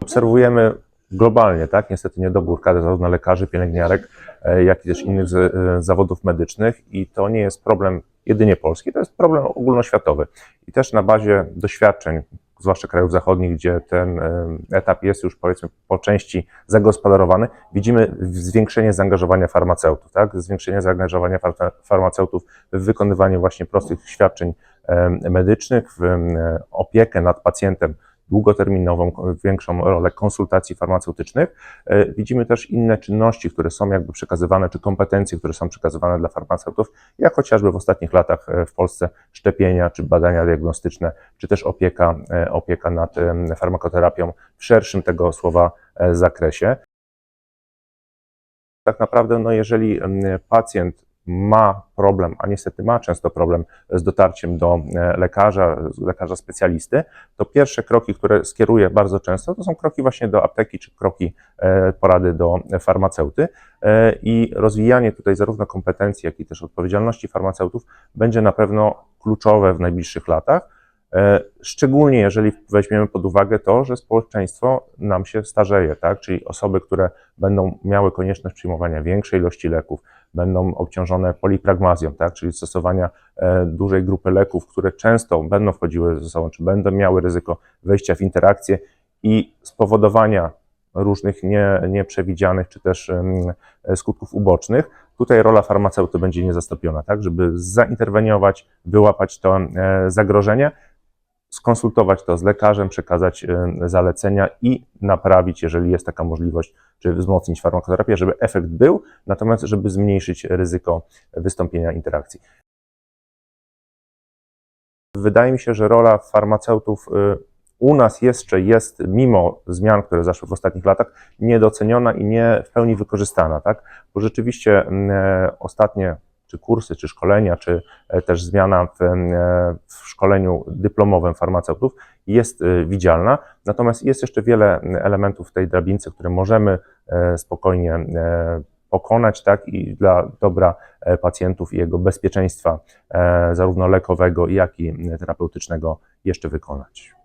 Obserwujemy globalnie, tak, niestety niedobór kadr zarówno lekarzy, pielęgniarek, e, jak i też innych e, zawodów medycznych i to nie jest problem jedynie polski, to jest problem ogólnoświatowy. I też na bazie doświadczeń, zwłaszcza krajów zachodnich, gdzie ten e, etap jest już powiedzmy po części zagospodarowany, widzimy zwiększenie zaangażowania farmaceutów, tak, zwiększenie zaangażowania farma- farmaceutów w wykonywanie właśnie prostych świadczeń medycznych, w opiekę nad pacjentem długoterminową, większą rolę konsultacji farmaceutycznych. E, Widzimy też inne czynności, które są jakby przekazywane, czy kompetencje, które są przekazywane dla farmaceutów, jak chociażby w ostatnich latach e, w Polsce szczepienia, czy badania diagnostyczne, czy też opieka, e, opieka nad farmakoterapią w szerszym tego słowa zakresie. Tak naprawdę, no jeżeli pacjent ma problem, a niestety ma często problem z dotarciem do e, lekarza, lekarza specjalisty, to pierwsze kroki, które skieruję bardzo często, to są kroki właśnie do apteki, czy kroki e, porady do farmaceuty E, i rozwijanie tutaj zarówno kompetencji, jak i też odpowiedzialności farmaceutów będzie na pewno kluczowe w najbliższych latach. E, Szczególnie jeżeli weźmiemy pod uwagę to, że społeczeństwo nam się starzeje, tak? czyli osoby, które będą miały konieczność przyjmowania większej ilości leków, będą obciążone polipragmazją, tak? czyli stosowania e, dużej grupy leków, które często będą wchodziły ze sobą, czy będą miały ryzyko wejścia w interakcję i spowodowania różnych nie, nieprzewidzianych, czy też em, skutków ubocznych. Tutaj rola farmaceuty będzie niezastąpiona, tak, żeby zainterweniować, wyłapać to e, zagrożenie, skonsultować to z lekarzem, przekazać e, zalecenia i naprawić, jeżeli jest taka możliwość, czy wzmocnić farmakoterapię, żeby efekt był, natomiast żeby zmniejszyć ryzyko wystąpienia interakcji. Wydaje mi się, że rola farmaceutów y, u nas jeszcze jest, mimo zmian, które zaszły w ostatnich latach, niedoceniona i nie w pełni wykorzystana, tak? Bo rzeczywiście e, ostatnie czy kursy, czy szkolenia, czy e, też zmiana w, e, w szkoleniu dyplomowym farmaceutów jest e, widzialna. Natomiast jest jeszcze wiele elementów w tej drabince, które możemy spokojnie pokonać, tak, i dla dobra pacjentów i jego bezpieczeństwa, zarówno lekowego, jak i terapeutycznego, jeszcze wykonać.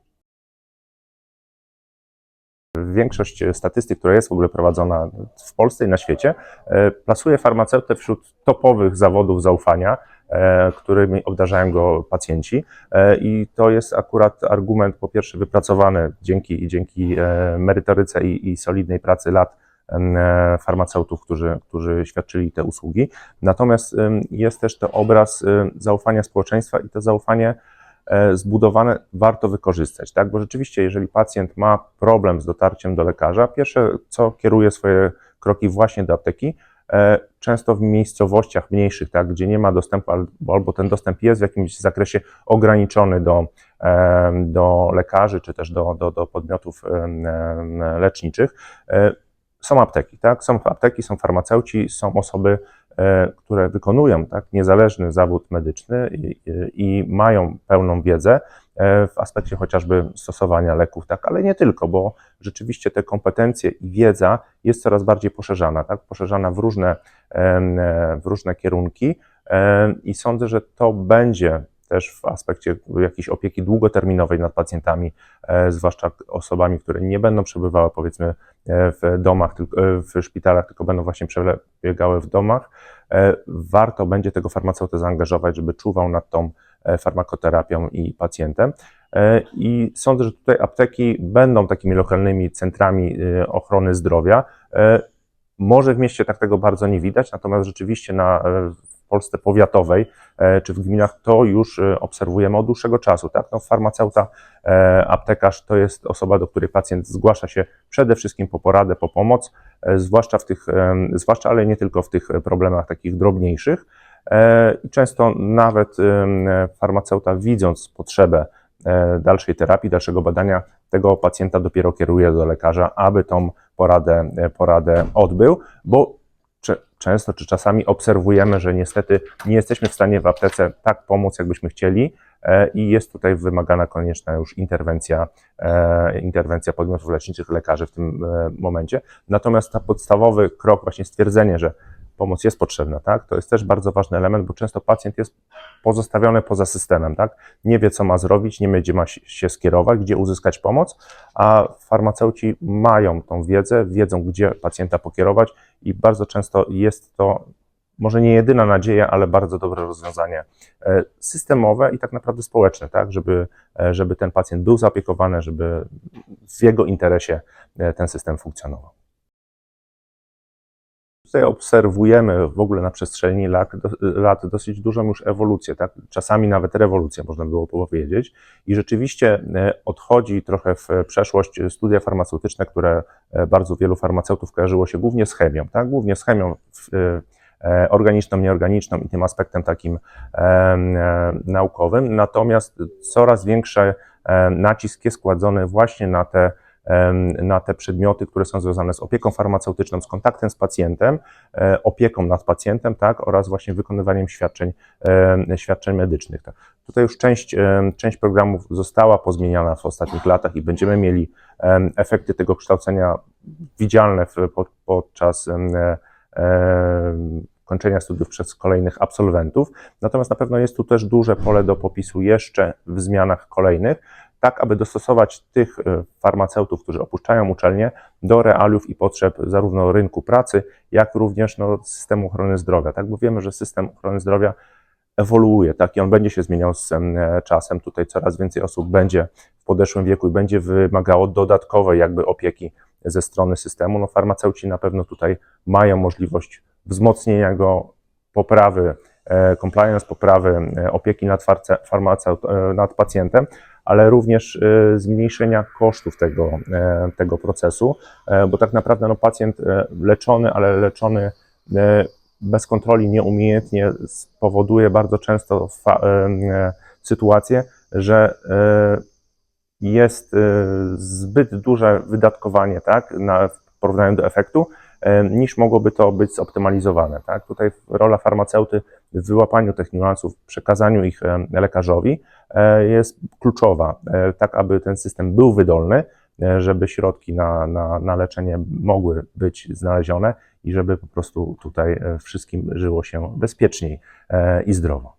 Większość statystyk, która jest w ogóle prowadzona w Polsce i na świecie, e, plasuje farmaceutę wśród topowych zawodów zaufania, e, którymi obdarzają go pacjenci. E, I to jest akurat argument, po pierwsze, wypracowany dzięki, dzięki merytoryce i, i solidnej pracy lat farmaceutów, którzy, którzy świadczyli te usługi. Natomiast jest też to obraz zaufania społeczeństwa i to zaufanie zbudowane warto wykorzystać, tak? Bo rzeczywiście, jeżeli pacjent ma problem z dotarciem do lekarza, pierwsze co kieruje swoje kroki właśnie do apteki, e, często w miejscowościach mniejszych, tak, gdzie nie ma dostępu, albo, ten dostęp jest w jakimś zakresie ograniczony do, e, do lekarzy, czy też do, do, do podmiotów leczniczych, e, są apteki, tak? Są apteki, są farmaceuci, są osoby, e, które wykonują tak, niezależny zawód medyczny i, i, mają pełną wiedzę e, w aspekcie chociażby stosowania leków, tak, ale nie tylko, bo rzeczywiście te kompetencje i wiedza jest coraz bardziej poszerzana, tak, poszerzana w różne, e, w różne kierunki i sądzę, że to będzie też w aspekcie jakiejś opieki długoterminowej nad pacjentami, e, zwłaszcza osobami, które nie będą przebywały powiedzmy e, w domach, e, w szpitalach, tylko będą właśnie przebiegały w domach. Warto będzie tego farmaceutę zaangażować, żeby czuwał nad tą farmakoterapią i pacjentem. I sądzę, że tutaj apteki będą takimi lokalnymi centrami ochrony zdrowia. Może w mieście tak tego bardzo nie widać, natomiast rzeczywiście na, Polsce powiatowej e, czy w gminach to już e, obserwujemy od dłuższego czasu. Tak? No, farmaceuta, e, aptekarz to jest osoba, do której pacjent zgłasza się przede wszystkim po poradę, po pomoc, zwłaszcza w tych, zwłaszcza, ale nie tylko w tych problemach takich drobniejszych. I często nawet farmaceuta, widząc potrzebę dalszej terapii, dalszego badania, tego pacjenta dopiero kieruje do lekarza, aby tą poradę, poradę odbył, bo często czy czasami obserwujemy, że niestety nie jesteśmy w stanie w aptece tak pomóc, jakbyśmy chcieli e, i jest tutaj wymagana konieczna już interwencja, e, interwencja podmiotów leczniczych, lekarzy w tym e, momencie. Natomiast ta podstawowy krok, właśnie stwierdzenie, że pomoc jest potrzebna, tak? To jest też bardzo ważny element, bo często pacjent jest pozostawiony poza systemem, tak? Nie wie, co ma zrobić, nie wie, gdzie ma się- skierować, gdzie uzyskać pomoc, a farmaceuci mają tą wiedzę, wiedzą, gdzie pacjenta pokierować i bardzo często jest to może nie jedyna nadzieja, ale bardzo dobre rozwiązanie e, systemowe i tak naprawdę społeczne, tak? Żeby, e, żeby ten pacjent był zaopiekowany, żeby w jego interesie e, ten system funkcjonował. Tutaj obserwujemy w ogóle na przestrzeni lat, lat dosyć dużą już ewolucję, tak? czasami nawet rewolucję, można było powiedzieć. I rzeczywiście e, odchodzi trochę w przeszłość studia farmaceutyczne, które e, bardzo wielu farmaceutów kojarzyło się głównie z chemią, tak? głównie z chemią e, organiczną, nieorganiczną i tym aspektem takim naukowym. Natomiast coraz większy nacisk jest kładzony właśnie na te na te przedmioty, które są związane z opieką farmaceutyczną, z kontaktem z pacjentem, e, opieką nad pacjentem, tak, oraz właśnie wykonywaniem świadczeń, świadczeń medycznych. Tak. Tutaj już część, część programów została pozmieniana w ostatnich latach i będziemy mieli efekty tego kształcenia widzialne podczas e, kończenia studiów przez kolejnych absolwentów. Natomiast na pewno jest tu też duże pole do popisu jeszcze w zmianach kolejnych, tak aby dostosować tych e, farmaceutów, którzy opuszczają uczelnię, do realiów i potrzeb zarówno rynku pracy, jak również no, systemu ochrony zdrowia. Tak, bo wiemy, że system ochrony zdrowia ewoluuje, tak, i on będzie się zmieniał z em, czasem. Tutaj coraz więcej osób będzie w podeszłym wieku i będzie wymagało dodatkowej jakby opieki ze strony systemu. No, farmaceuci na pewno tutaj mają możliwość wzmocnienia go, poprawy e, compliance, poprawy e, opieki nad, farce, farmaceut, e, nad pacjentem, ale również e, zmniejszenia kosztów tego, e, tego procesu, e, bo tak naprawdę no, pacjent e, leczony, ale leczony bez kontroli, nieumiejętnie spowoduje bardzo często sytuację, że jest zbyt duże wydatkowanie tak, na, w porównaniu do efektu, niż mogłoby to być zoptymalizowane. Tak? Tutaj rola farmaceuty w wyłapaniu tych niuansów, przekazaniu ich lekarzowi e, jest kluczowa, e, tak aby ten system był wydolny, e, żeby środki na, na, na leczenie mogły być znalezione i żeby po prostu tutaj wszystkim żyło się bezpieczniej i zdrowo.